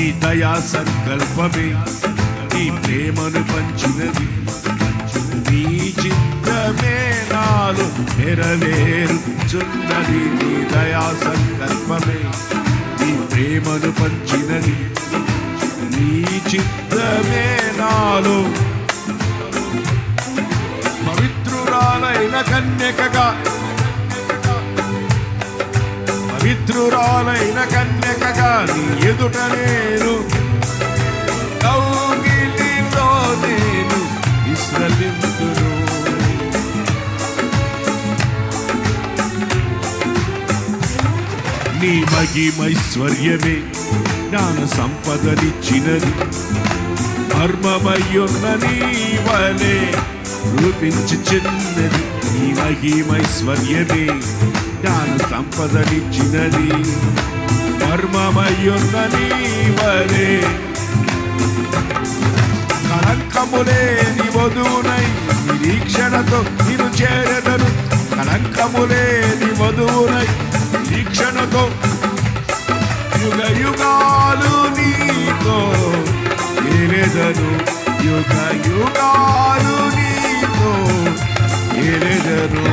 నీ దయా సంకల్పమే. నీ ప్రేమను పంచినది. నీ చిత్తమే నాలు నెరవేరుచున్నది. నీ దయా సంకల్పమే నీ ప్రేమను పంచినది. నీ చిత్తమే నాలో పవిత్రురాలైన కన్యకగా పవిత్రురాలైన కన్యకగా నీ ఎదుట నేను. కౌగిలిలో నేను విశ్రమింతును నీ మహిమైశ్వర్యమే జ్ఞాన సంపదనిచ్చినది. మర్మమయ్యున్న నీ వలే రూపించి చిన్నది నీ మహిమైశ్వర్యమే సంపదనిచ్చినది మర్మమయ్యున్న నీ వలే కళంకములేని వధువునై నిరీక్షణతో నిను చేరదను. కళంకములేని వధువునై నిరీక్షణతో యుగ యుగాలు నీతో ఏలేదను. యుగ యుగాలు నీతో ఏలేదను.